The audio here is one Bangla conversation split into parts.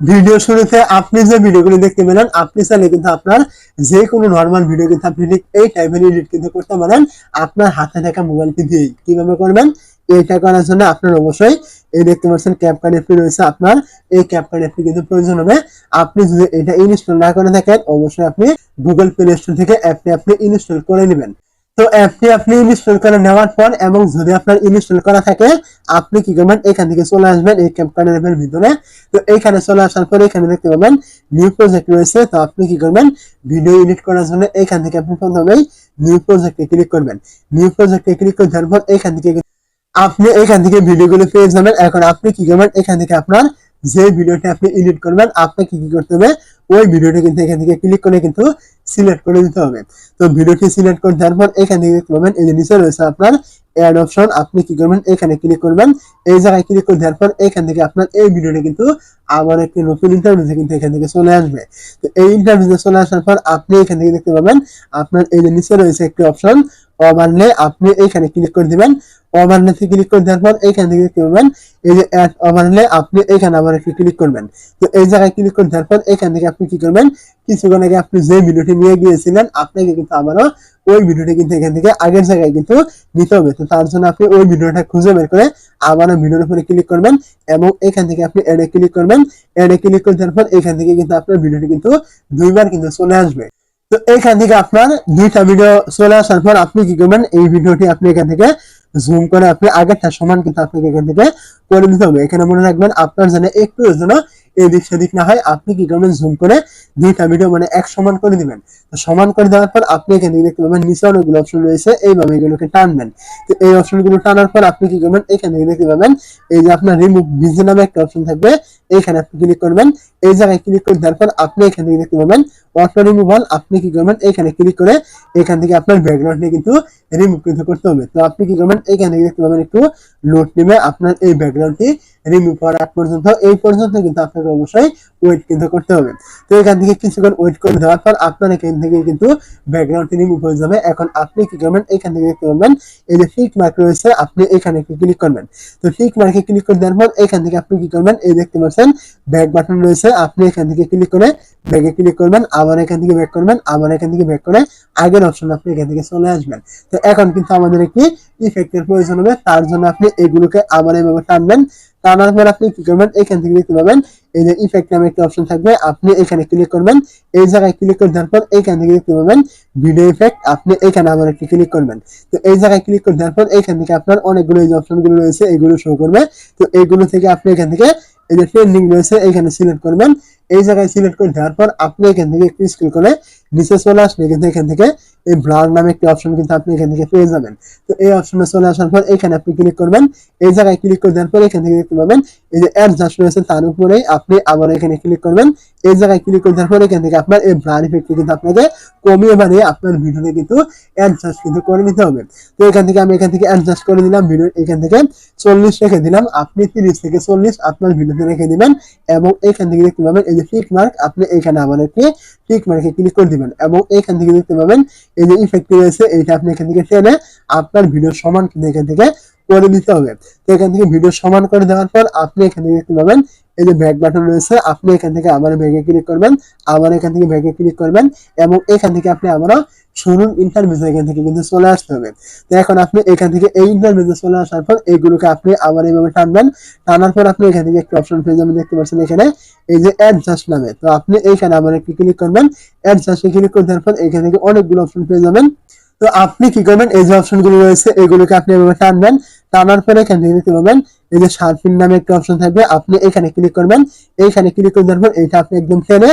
ভিডিও শুরুতে আপনি যে ভিডিওগুলো দেখতে পেলেন, আপনি চাইলে কিন্তু আপনার যে কোনো নর্মাল ভিডিও কিন্তু আপনি এই টাইপের এডিট কিন্তু করতে পারেন। আপনার হাতে থাকা মোবাইলটি দিয়ে কীভাবে করবেন, এটা করার জন্য আপনার অবশ্যই এই দেখতে পাচ্ছেন ক্যাপকার্ড অ্যাপটি রয়েছে আপনার। এই ক্যাপকার্ড অ্যাপটি কিন্তু প্রয়োজন হবে। আপনি যদি এটা ইনস্টল না করে থাকেন, অবশ্যই আপনি গুগল প্লে স্টোর থেকে অ্যাপটি আপনি ইনস্টল করে নেবেন। তো অ্যাপটি আপনি ইনস্টল করে নেওয়ার পর এবং যদি আপনার ইনস্টল করা থাকে, আপনি কি করবেন? এখান থেকে চলে আসবেন এই ক্যাপকার্ড অ্যাপের ভিতরে। তো এইখানে চলে আসার পরে এখানে দেখতে পাবেন নিউ প্রজেক্ট রয়েছে। তো আপনি কি করবেন? ভিডিও এডিট করার জন্য এখান থেকে আপনি প্রথমেই নিউ প্রজেক্টে ক্লিক করবেন। নিউ প্রজেক্টে ক্লিক করে দেওয়ার পর এখান থেকে আপনি এখান থেকে ভিডিওগুলো পেয়ে যাবেন। এখন আপনি কি করবেন? এখান থেকে আপনার যে ভিডিওটা আপনি এডিট করবেন, আপনাকে কি করতে হবে? ওই ভিডিওটা কিন্তু এখান থেকে ক্লিক করে কিন্তু সিলেক্ট করে দিতে হবে। তো ভিডিওটি সিলেক্ট করে দেওয়ার পর এখান থেকে পাবেন এই যে নিচে রয়েছে আপনার অ্যাড অপশন আপনি কি করবেন? এখানে ক্লিক করবেন। এই জায়গায় ক্লিক করে দেওয়ার পর এখান থেকে আপনার এই ভিডিওটা কিন্তু আবার একটি নতুন ইন্টারভিউতে কিন্তু এখান থেকে চলে আসবে। তো এই ইন্টারভিউতে চলে আসার পর আপনি এখান থেকে দেখতে পাবেন, আপনার এই যে নিচে রয়েছে একটি অপশন অমানলে আপনি এইখানে ক্লিক করে দিবেন। অমানলে থেকে ক্লিক করে দেওয়ার পর এখান থেকে দেখতে পাবেন এই যে অ্যাড অমানলে আপনি এখানে আবার একটু ক্লিক করবেন। তো এই জায়গায় ক্লিক করে দেওয়ার পর এখান থেকে আপনি কি করবেন? কিছুক্ষণ আগে আপনি যে ভিডিওটি নিয়ে গিয়েছিলেন, আপনাকে কিন্তু আবারও ওই ভিডিওটি কিন্তু এখান থেকে আগের জায়গায় কিন্তু নিতে হবে। তো তার জন্য আপনি ওই ভিডিওটা খুঁজে বের করে আবারও ভিডিওর উপরে ক্লিক করবেন এবং এখান থেকে আপনি এডে ক্লিক করবেন। এডে ক্লিক করে দেওয়ার পর এখান থেকে কিন্তু আপনার ভিডিওটি কিন্তু দুইবার কিন্তু চলে আসবে। তো এইখান থেকে আপনার দুইটা ভিডিও চলে আসার পর আপনি কি করবেন? এই ভিডিওটি আপনি এখান থেকে জুম করে আপনি আগেরটা সমান কিন্তু আপনাকে এখান থেকে করে দিতে হবে। এখানে মনে রাখবেন আপনার যেন একটু যেন এদিক সেদিক না হয় আপনি কি করবেন? জুম করে দুইটা ভিডিও মানে এক সমান করে দিবেন। তো সমান করে দেওয়ার পর আপনি এখানে দেখতে পাবেন নিচে অনেকগুলো অপশন রয়েছে, এইভাবে এগুলোকে টানবেন। তো এই অপশনগুলো টানার পর আপনি কি করবেন? এখানে দেখতে পাবেন এই যে আপনার রিমুভ বিজি নামে একটা অপশন থাকবে, এইখানে আপনি ক্লিক করবেন। এই জায়গায় ক্লিক করে দেওয়ার পর আপনি এখান থেকে দেখতে পাবেন অটো রিমুভাল আপনি কি করবেন? এখানে ক্লিক করে এখান থেকে আপনার ব্যাকগ্রাউন্ড নিয়ে কিন্তু রিমুভ কিন্তু করতে হবে। তো আপনি কি করবেন? এখান থেকে দেখতে পাবেন একটু লোড নেবে আপনার এই ব্যাকগ্রাউন্ডটি রিমুভ করার আগ পর্যন্ত, এই পর্যন্ত কিন্তু আপনাকে অবশ্যই ওয়েট কিন্তু করতে হবে। তো এখান থেকে কিছুক্ষণ ওয়েট করে দেওয়ার পর আপনার এখান থেকে কিন্তু ব্যাকগ্রাউন্ডটি রিমুভ হয়ে যাবে। এখন আপনি কি করবেন? এখান থেকে দেখতে পাবেন এই যে ফিক মার্ক রয়েছে, আপনি এখানে ক্লিক করবেন। তো ফিক মার্কে ক্লিক করে দেওয়ার পর এখান থেকে আপনি কি করবেন? এই দেখতে পাচ্ছেন ব্যাক বাটন রয়েছে, আপনি এখান থেকে ক্লিক করে ব্যাগে ক্লিক করবেন, আবার এখান থেকে ব্যাক করবেন, আবার এখান থেকে ব্যাক করে আগের অপশন আপনি এখান থেকে চলে আসবেন। তো এখন কিন্তু আমাদের একটি ইফেক্টের প্রয়োজন হবে, তার জন্য আপনি এগুলোকে আবার এভাবে টানবেন। পর আপনি কি করবেন? এখান থেকে দেখতে পাবেন, এই যে ইফেক্ট নামে একটা অপশন থাকবে, আপনি এখানে ক্লিক করবেন, এই জায়গায় ক্লিক করে দেওয়ার পর এখান থেকে দেখতে পাবেন ভিডিও ইফেক্ট আপনি এখানে আবার একটি ক্লিক করবেন। তো এই জায়গায় ক্লিক করে দেওয়ার পর এখান থেকে আপনার অনেকগুলো এই যে অপশনগুলো রয়েছে, এগুলো শো করবে। তো এইগুলো থেকে আপনি এখান থেকে এই যে ট্রেন্ডিং রয়েছে, এখানে সিলেক্ট করবেন। এই জায়গায় সিলেক্ট করে দেওয়ার পর আপনি এখান থেকে একটু স্ক্রল করে নিচে চলে আসলে কিন্তু এখান থেকে এই ব্লার নামে একটি অপশন কিন্তু আপনি এখান থেকে পেয়ে যাবেন। তো এই অপশনে চলে আসার পর এখানে আপনি ক্লিক করবেন। এই জায়গায় ক্লিক করে দেওয়ার পর এখান থেকে দেখতে পাবেন এই যে অ্যাডজাস্ট রয়েছে, তার উপরেই আপনি আবার এখানে ক্লিক করবেন। এই জায়গায় ক্লিক করে দেওয়ার পর এখান থেকে আপনার এই ব্লার ইফেক্টটি কিন্তু আপনাকে কমিয়ে বাড়িয়ে আপনার ভিডিওতে কিন্তু অ্যাডজাস্ট কিন্তু করে নিতে হবে। তো এখান থেকে আমি এখান থেকে অ্যাডজাস্ট করে দিলাম ভিডিও এখান থেকে চল্লিশ রেখে দিলাম। আপনি তিরিশ থেকে চল্লিশ আপনার ভিডিওতে রেখে দিবেন এবং এখান থেকে দেখতে পাবেন এই যে টিক মার্ক আপনি এইখানে আবার একটি টিক মার্কে ক্লিক করে দিবেন এবং এখান থেকে দেখতে পাবেন এই যে ইফেক্ট রয়েছে, এইটা আপনি এখান থেকে টেনে আপনার ভিডিও সমান কিন্তু এখান থেকে করে দিতে হবে। তো এখান থেকে ভিডিও সমান করে দেওয়ার পর আপনি এখান থেকে দেখতে পাবেন এই যে ব্যাক বাটন রয়েছে, আপনি এখান থেকে আবার ব্যাগে ক্লিক করবেন। আবার এখান থেকে ব্যাগে ক্লিক করবেন এবং এখান থেকে আপনি আবারও শুনুন ইন্টারভিউ এখান থেকে কিন্তু চলে আসতে হবে। তো এখন আপনি এখান থেকে এই ইন্টারভিউ চলে আসার পর এইগুলোকে আপনি আবার এইভাবে টানবেন। টানার পর আপনি এখান থেকে একটা অপশন পেয়ে যাবেন, দেখতে পাচ্ছেন এখানে। এই যে অ্যাডজাস্ট নামে। তো আপনি এইখানে আবার একটু ক্লিক করবেন। অ্যাডজাস্টে ক্লিক করে দেওয়ার পর এখান থেকে অনেকগুলো অপশন পেয়ে যাবেন। তো আপনি কি করবেন? এই যে অপশনগুলো রয়েছে, এগুলোকে আপনি এভাবে টানবেন টানার পরে এখান থেকে করবেন এই যে শার্পিন নামে একটা অপশন থাকবে, আপনি এখানে ক্লিক করবেন। এইখানে ক্লিক করে দেওয়ার পর এটা আপনি একদম টেনে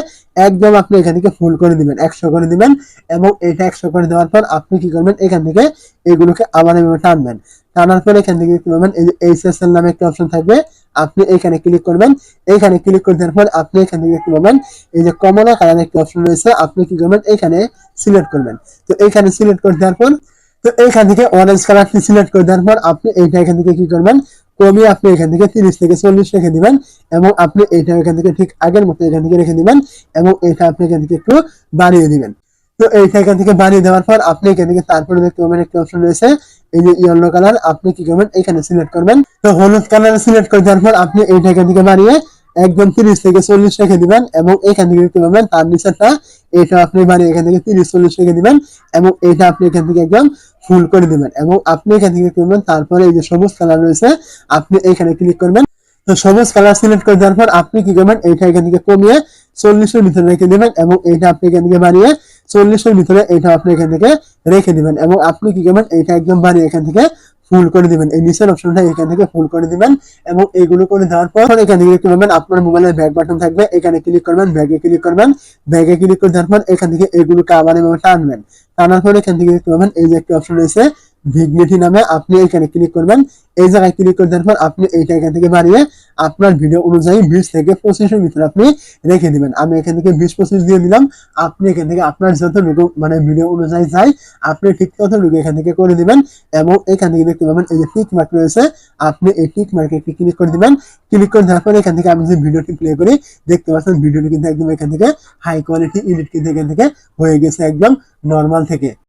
একদম আপনি এখান থেকে ফুল করে দিবেন, একশো করে দিবেন এবং এটা একশো করে দেওয়ার পর আপনি কি করবেন, এখান থেকে এগুলোকে আবার এভাবে টানবেন। টানার পরে এখান থেকে দেখতে পাবেন এই যে এইচএসএল নামে একটা অপশন থাকবে, আপনি এখানে ক্লিক করবেন। এইখানে ক্লিক করে দেওয়ার পর আপনি এখান থেকে দেখতে পাবেন এই যে কমলা কালার একটা অপশন রয়েছে, আপনি কি করবেন, এখানে সিলেক্ট করবেন। তো এইখানে সিলেক্ট করে দেওয়ার পর, তো এইখান থেকে অরেঞ্জ কালারটি সিলেক্ট করে দেওয়ার পর আপনি এইটা এখান থেকে কি করবেন কমিয়ে আপনি এখান থেকে তিরিশ থেকে চল্লিশ রেখে দিবেন এবং আপনি এইটা এখান থেকে ঠিক আগের মতো এখান থেকে রেখে দিবেন এবং এটা আপনি এখান থেকে একটু বাড়িয়ে দিবেন তো এইটা এখান থেকে বানিয়ে দেওয়ার পর আপনি এখান থেকে তারপরে দেখতে পাবেন একটা অপশন রয়েছে এই যে ইয়েলো কালার আপনি কি করবেন এখানে সিলেক্ট করবেন তো হলুদ কালার সিলেক্ট করে দেওয়ার পর আপনি এইটা এখান থেকে বানিয়ে একদম তিরিশ থেকে চল্লিশ রেখে দিবেন এবং এখান থেকে দেখতে পাবেন তার নিচেরটা এটা আপনি বানিয়ে এখান থেকে তিরিশ চল্লিশ রেখে দিবেন এবং এটা আপনি এখান থেকে একদম ফুল করে দিবেন এবং আপনি এখান থেকে করবেন, তারপরে এই যে সবুজ কালার রয়েছে, আপনি এখানে ক্লিক করবেন। তো সবুজ কালার সিলেক্ট করে দেওয়ার পর আপনি কি করবেন, এইটা এখান থেকে কমিয়ে চল্লিশের ভিতরে রেখে দেবেন এবং এইটা আপনি এখান থেকে বাড়িয়ে চল্লিশের ভিতরে এইটা আপনি এখান থেকে রেখে দেবেন এবং আপনি কি করবেন, এইটা একদম বাড়িয়ে এখান থেকে ফুল করে দিবেন। এই নিচের অপশনটা এখান থেকে ফুল করে দিবেন এবং এগুলো করে দেওয়ার পর এখান থেকে করবেন, আপনার মোবাইলের ব্যাক বাটন থাকবে, এখানে ক্লিক করবেন ব্যাগে ক্লিক করবেন ব্যাগে ক্লিক করে দেওয়ার পর এখান থেকে এগুলোকে আবার এভাবে টানবেন। টানার পর এখান থেকে দেখতে পাবেন, এই যে একটি অপশন রয়েছে ভিগনিটি নামে আপনি এখানে ক্লিক করবেন। এই জায়গায় ক্লিক করে দেওয়ার পর আপনি এইটা এখান থেকে বাড়িয়ে আপনার ভিডিও অনুযায়ী বিশ থেকে পঁচিশের ভিতরে আপনি রেখে দিবেন। আমি এখান থেকে বিশ, পঁচিশ দিয়ে দিলাম। আপনি এখান থেকে আপনার যতটুকু মানে ভিডিও অনুযায়ী চাই, আপনি ঠিক ততটুকু এখান থেকে করে দিবেন এবং এখান থেকে দেখতে পাবেন এই যে টিক মার্ক রয়েছে, আপনি এই টিক মার্কে একটি ক্লিক করে দিবেন। ক্লিক করে দেওয়ার পরে এখান থেকে আমি যে ভিডিওটি প্লে করি, দেখতে পাচ্ছেন ভিডিওটি কিন্তু একদম এখান থেকে হাই কোয়ালিটি এডিট কিন্তু এখান থেকে হয়ে গেছে একদম নর্মাল থেকে।